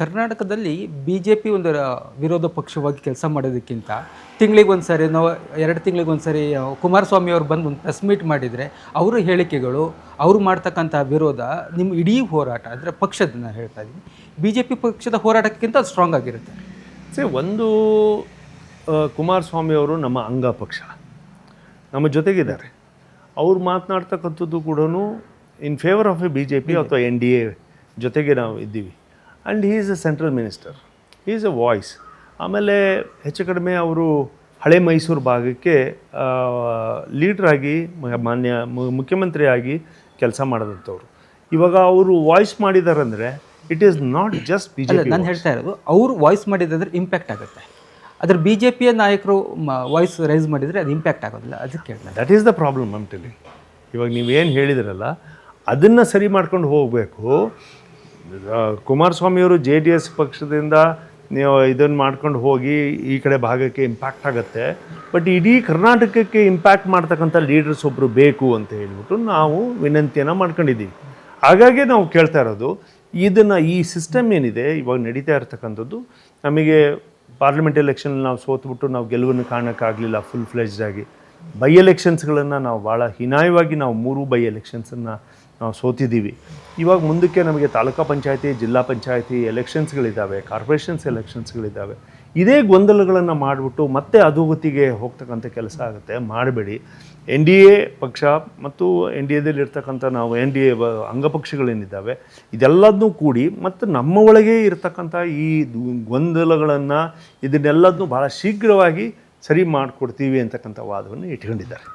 ಕರ್ನಾಟಕದಲ್ಲಿ B J P ಒಂದು ವಿರೋಧ ಪಕ್ಷವಾಗಿ ಕೆಲಸ ಮಾಡೋದಕ್ಕಿಂತ ತಿಂಗಳಿಗೆ ಒಂದು ಸಾರಿ ನಾವು ಎರಡು ತಿಂಗಳಿಗೆ ಒಂದು ಸಾರಿ ಕುಮಾರಸ್ವಾಮಿ ಅವರು ಬಂದು ಒಂದು ಪ್ರೆಸ್ ಮೀಟ್ ಮಾಡಿದರೆ ಅವರ ಹೇಳಿಕೆಗಳು ಅವರು ಮಾಡ್ತಕ್ಕಂಥ ವಿರೋಧ ನಿಮ್ಮ ಇಡೀ ಹೋರಾಟ ಅಂದರೆ ಪಕ್ಷದ ನಾನು ಹೇಳ್ತಾ ಇದ್ದೀನಿ ಬಿ ಜೆ ಪಿ ಪಕ್ಷದ ಹೋರಾಟಕ್ಕಿಂತ ಅದು ಸ್ಟ್ರಾಂಗ್ ಆಗಿರುತ್ತೆ. ಸೇ ಒಂದು ಕುಮಾರಸ್ವಾಮಿ ಅವರು ನಮ್ಮ ಅಂಗ ಪಕ್ಷ ನಮ್ಮ ಜೊತೆಗಿದ್ದಾರೆ. ಅವ್ರು ಮಾತನಾಡ್ತಕ್ಕಂಥದ್ದು ಕೂಡ in favour of a B J P ಅಥವಾ ಎನ್ ಡಿ ಎ ಜೊತೆಗೆ ನಾವು ಇದ್ದೀವಿ. And he is a central minister he is a voice ಆಮೇಲೆ ಹೆಚ್ಚು ಕಡಿಮೆ ಅವರು ಹಳೆ ಮೈಸೂರು ಭಾಗಕ್ಕೆ ಲೀಡ್ರಾಗಿ ಮಾನ್ಯ ಮುಖ್ಯಮಂತ್ರಿಯಾಗಿ ಕೆಲಸ ಮಾಡಿದಂಥವ್ರು. ಇವಾಗ ಅವರು voice ಮಾಡಿದಾರಂದರೆ it is not just B J P ನಾನು ಹೇಳ್ತಾ ಇರೋದು ಅವರು ವಾಯ್ಸ್ ಮಾಡಿದ್ರೆ ಇಂಪ್ಯಾಕ್ಟ್ ಆಗುತ್ತೆ. ಅದ್ರ ಬಿ ಜೆ ಪಿಯ ನಾಯಕರು ವಾಯ್ಸ್ ರೈಸ್ ಮಾಡಿದರೆ ಅದು ಇಂಪ್ಯಾಕ್ಟ್ ಆಗೋದಿಲ್ಲ ಅದಕ್ಕೆ ದಟ್ ಈಸ್ ದ ಪ್ರಾಬ್ಲಮ್ ಅಂಟಲಿ ಇವಾಗ ನೀವೇನು ಹೇಳಿದಿರಲ್ಲ ಅದನ್ನು ಸರಿ ಮಾಡ್ಕೊಂಡು ಹೋಗಬೇಕು ಕುಮಾರಸ್ವಾಮಿಯವರು ಜೆ ಡಿ ಎಸ್ ಪಕ್ಷದಿಂದ ನೀವು ಇದನ್ನು ಮಾಡ್ಕೊಂಡು ಹೋಗಿ ಈ ಕಡೆ ಭಾಗಕ್ಕೆ ಇಂಪ್ಯಾಕ್ಟ್ ಆಗುತ್ತೆ. ಬಟ್ ಇಡೀ ಕರ್ನಾಟಕಕ್ಕೆ ಇಂಪ್ಯಾಕ್ಟ್ ಮಾಡ್ತಕ್ಕಂಥ ಲೀಡರ್ಸ್ ಒಬ್ಬರು ಬೇಕು ಅಂತ ಹೇಳಿಬಿಟ್ಟು ನಾವು ವಿನಂತಿಯನ್ನು ಮಾಡ್ಕೊಂಡಿದ್ದೀವಿ. ಹಾಗಾಗಿ ನಾವು ಕೇಳ್ತಾ ಇರೋದು, ಇದನ್ನು ಈ ಸಿಸ್ಟಮ್ ಏನಿದೆ, ಇವಾಗ ನಡೀತಾ ಇರ್ತಕ್ಕಂಥದ್ದು, ನಮಗೆ ಪಾರ್ಲಿಮೆಂಟ್ ಎಲೆಕ್ಷನ್ ನಾವು ಸೋತ್ಬಿಟ್ಟು ನಾವು ಗೆಲುವನ್ನು ಕಾಣೋಕ್ಕಾಗಲಿಲ್ಲ ಫುಲ್ ಫ್ಲೆಜ್ಡ್ ಆಗಿ. ಬೈ ಎಲೆಕ್ಷನ್ಸ್ಗಳನ್ನು ನಾವು ಭಾಳ ಹೀನಾಯವಾಗಿ ನಾವು ಮೂರು ಬೈ ಎಲೆಕ್ಷನ್ಸನ್ನು ನಾವು ಸೋತಿದ್ದೀವಿ. ಇವಾಗ ಮುಂದಕ್ಕೆ ನಮಗೆ ತಾಲೂಕಾ ಪಂಚಾಯತಿ, ಜಿಲ್ಲಾ ಪಂಚಾಯತಿ ಎಲೆಕ್ಷನ್ಸ್ಗಳಿದ್ದಾವೆ ಕಾರ್ಪೊರೇಷನ್ಸ್ ಎಲೆಕ್ಷನ್ಸ್ಗಳಿದ್ದಾವೆ ಇದೇ ಗೊಂದಲಗಳನ್ನು ಮಾಡಿಬಿಟ್ಟು ಮತ್ತೆ ಅಧೋಗತಿಗೆ ಹೋಗ್ತಕ್ಕಂಥ ಕೆಲಸ ಆಗುತ್ತೆ. ಮಾಡಬೇಡಿ. ಎನ್ ಡಿ ಎ ಪಕ್ಷ ಮತ್ತು ಎನ್ ಡಿ ಎದಲ್ಲಿ ಇರ್ತಕ್ಕಂಥ ನಾವು ಎನ್ ಡಿ ಎ ಅಂಗಪಕ್ಷಗಳೇನಿದ್ದಾವೆ ಇದೆಲ್ಲದನ್ನೂ ಕೂಡಿ ಮತ್ತು ನಮ್ಮ ಒಳಗೆ ಇರತಕ್ಕಂಥ ಈ ಗೊಂದಲಗಳನ್ನು ಇದನ್ನೆಲ್ಲದನ್ನೂ ಭಾಳ ಶೀಘ್ರವಾಗಿ ಸರಿ ಮಾಡಿಕೊಡ್ತೀವಿ ಅಂತಕ್ಕಂಥ ವಾದವನ್ನು ಇಟ್ಕೊಂಡಿದ್ದಾರೆ.